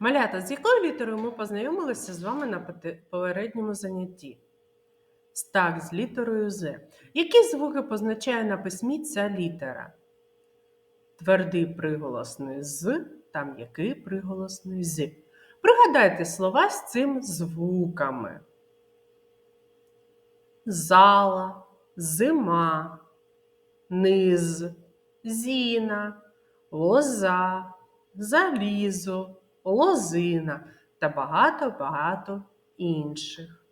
Малята, з якою літерою ми познайомилися з вами на попередньому занятті? Так, з літерою З. Які звуки позначає на письмі ця літера? Твердий приголосний з та м'який приголосний з. Пригадайте слова з цим звуками. Зала, зима, низ, зіна, лоза, залізо, лозина та багато-багато інших.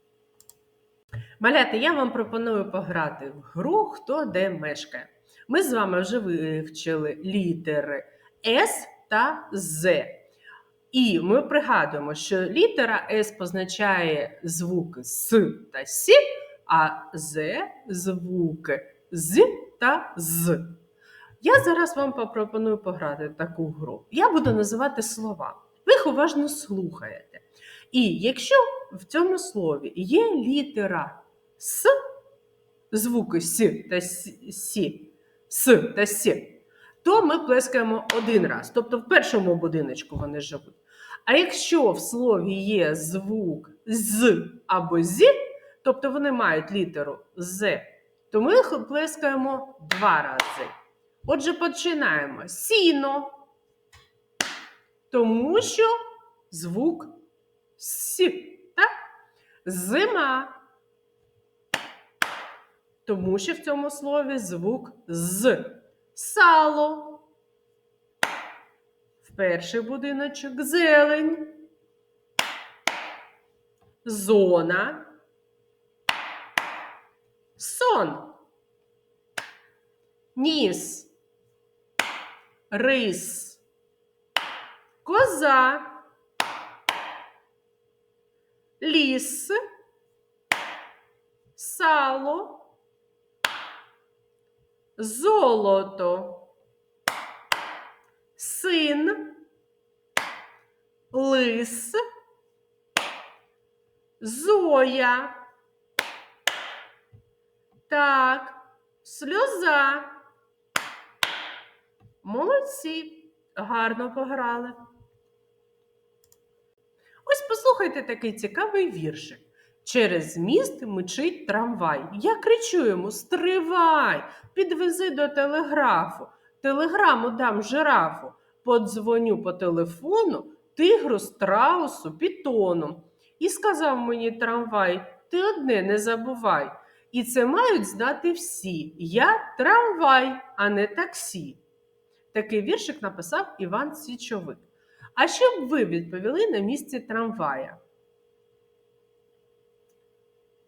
Малята, я вам пропоную пограти в гру Хто де мешкає. Ми з вами вже вивчили літери С та З. І ми пригадуємо, що літера С позначає звуки С та С, а З звуки З та З. Я зараз вам попропоную пограти таку гру. Я буду називати слова. Їх уважно слухаєте. І якщо в цьому слові є літера С, звуки С та Сі, С та Сі, то ми плескаємо один раз. Тобто в першому будиночку вони живуть. А якщо в слові є звук з або зі, тобто вони мають літеру з, то ми їх плескаємо два рази. Отже, починаємо. Сіно. Тому що звук С. Так? Зима. Тому що в цьому слові звук з. Сало. В перший будиночок зелень. Зона. Сон. Ніс. Рис. Коза. Ліс. Сало. Золото. Син. Лис. Зоя. Так, сльоза. Молодці, гарно пограли. Послухайте такий цікавий віршик. Через міст мчить трамвай. Я кричу йому: Стривай! Підвези до телеграфу. Телеграму дам жирафу. Подзвоню по телефону тигру, страусу, пітону. І сказав мені трамвай: ти одне не забувай. І це мають знати всі. Я трамвай, а не таксі. Такий віршик написав Іван Січовик. А що б ви відповіли на місці трамвая?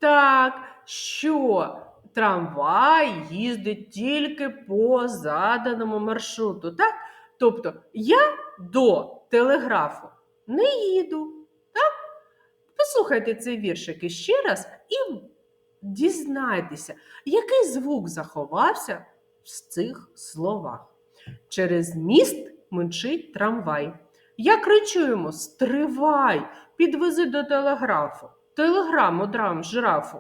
Так, що трамвай їздить тільки по заданому маршруту. Так? Тобто я до телеграфу не їду. Так? Послухайте цей віршик іще раз і дізнайтеся, який звук заховався в цих словах. Через міст мчить трамвай. Я кричу йому: Стривай, підвези до телеграфу, телеграму драм жирафу.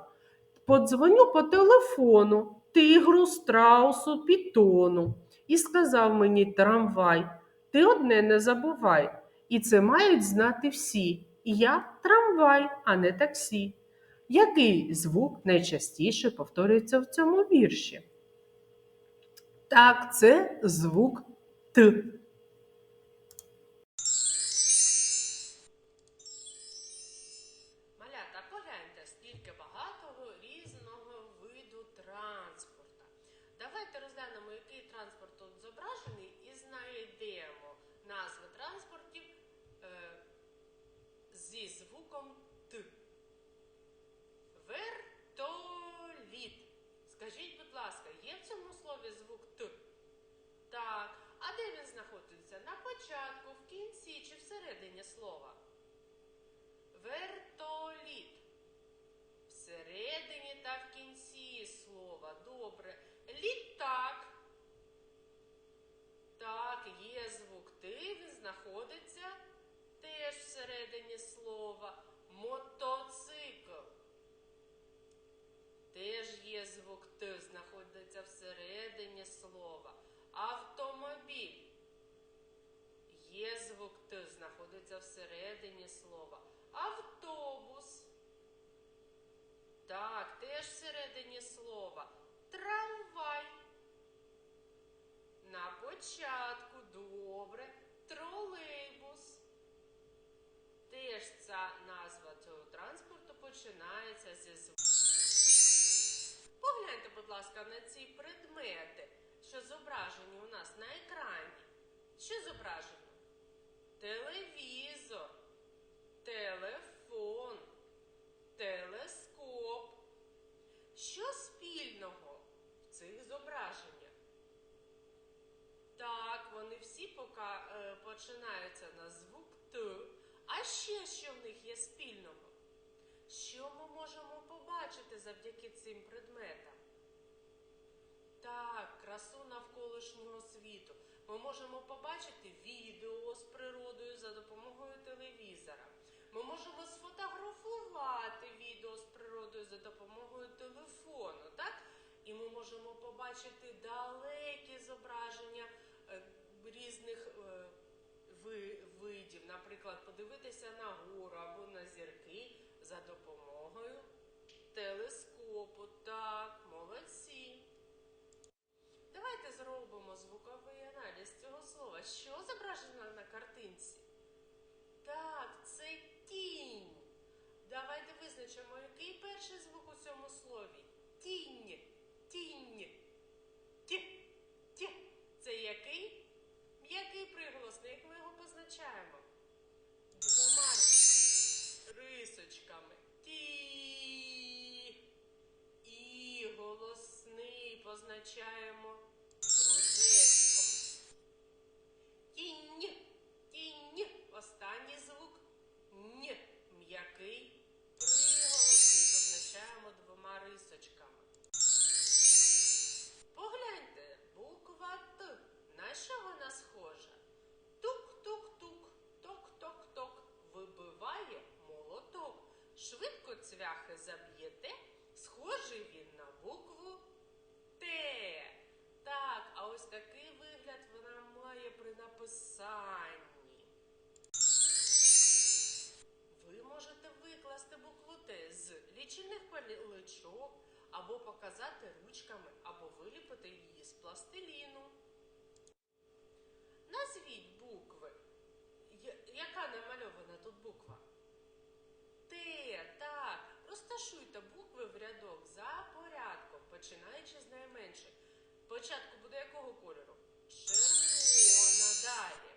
Подзвоню по телефону, тигру, страусу, пітону. І сказав мені трамвай, ти одне не забувай. І це мають знати всі. Я трамвай, а не таксі. Який звук найчастіше повторюється в цьому вірші? Так, це звук Т. звуком Т. Вертоліт. Скажіть, будь ласка, є в цьому слові звук Т? Так. А де він знаходиться? На початку, в кінці чи всередині слова? Вертоліт. Всередині та в кінці слова. Добре. Літак. Так, є звук Т, він знаходиться теж всередині слова. Мотоцикл. Теж є звук Т, знаходиться всередині слова. Автомобіль. Є звук Т, знаходиться всередині слова. Автобус. Так, теж всередині слова. Трамвай. На початку добре. Тролейбус. Теж ця назва цього транспорту починається зі звуку. Погляньте, будь ласка, на ці предмети, що зображені у нас на екрані. Що зображено? Телевізор, телефон, телескоп. Що спільного в цих зображеннях? Так, вони всі е, починаються на звук. А ще що в них є спільного? Що ми можемо побачити завдяки цим предметам? Так, красу навколишнього світу. Ми можемо побачити відео з природою за допомогою телевізора. Ми можемо сфотографувати відео з природою за допомогою телефону, так? І ми можемо побачити далекі зображення е, різних е, ви- видів. Наприклад, подивитися на гору або на зірки за допомогою телескопу. Так, молодці. Давайте зробимо звуковий аналіз цього слова. Що зображено на картинці? Так, це тінь. Давайте визначимо, який перший звук позначаємо кружечком. Тінь. Тінь. Останній звук. Н. М'який приголосний позначаємо двома рисочками. Погляньте, буква Т. На що вона схожа? Тук-тук-тук, ток-ток-ток. Вибиває молоток. Швидко цвяхи заб'єте. Схожий він на букву Т. Так, а ось такий вигляд вона має при написанні. Ви можете викласти букву Т з лічильних паличок, або показати ручками, або виліпити її з пластиліну. Назвіть букви. Яка намальована тут буква? Т, так. Розташуйте букви в рядок за порядком, починаючи з найменших. Спочатку буде якого кольору? Червона, далі.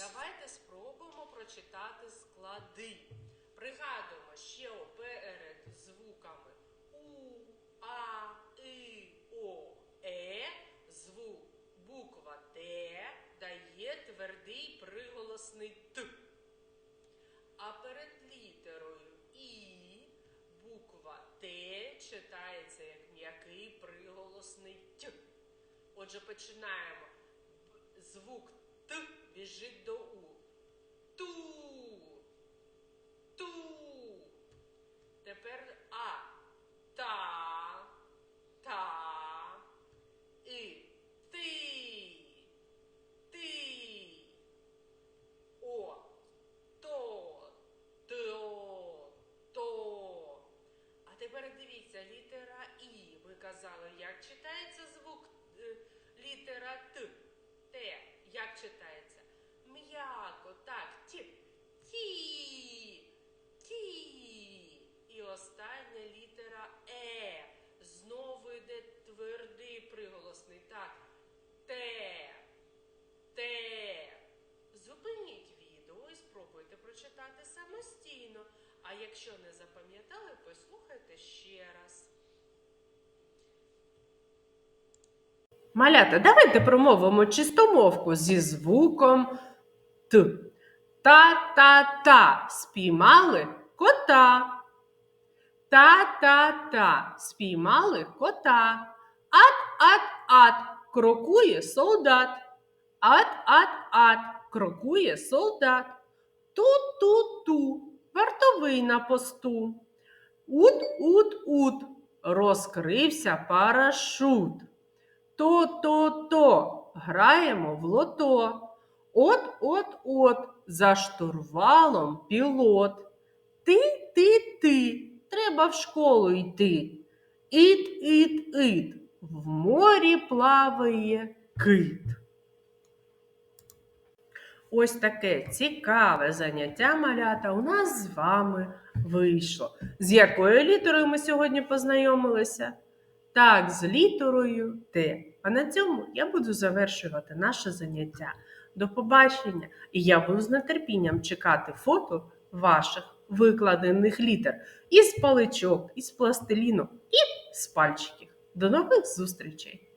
Давайте спробуємо прочитати склади. Пригадуємо, ще перед звуками У, А, И, О, Е звук буква Т дає твердий приголосний Т. А перед літерою І буква Т читається як м'який приголосний Т. Отже, починаємо. Звук Т біжить до У. Ту. Ту. Тепер А. Та. Та. І. Ти. Ти. О. То. То. То. А тепер дивіться, літера І. Ви казали, як читається звук е, літера Т. Т. Як читається? М'яко, так. Ті. Ті. Ті. І остання літера Е. Знову йде твердий приголосний. Так. Те. Те. Зупиніть відео і спробуйте прочитати самостійно. А якщо не запам'ятали, послухайте ще раз. Малята, давайте промовимо чистомовку зі звуком Т. Та-та-та спіймали кота. Та-та-та спіймали кота. Ат-ат-ат крокує солдат. Ат-ат-ат крокує солдат. Ту-ту-ту вартовий на посту. Ут-ут-ут розкрився парашут. То-то-то граємо в лото. От-от-от за штурвалом пілот. Ти-ти-ти, треба в школу йти. Іт-іт-іт, в морі плаває кит. Ось таке цікаве заняття малята у нас з вами вийшло. З якою літерою ми сьогодні познайомилися? Так, з літерою Т. А на цьому я буду завершувати наше заняття. До побачення! І я буду з нетерпінням чекати фото ваших викладених літер із паличок, із пластиліну і з пальчиків. До нових зустрічей!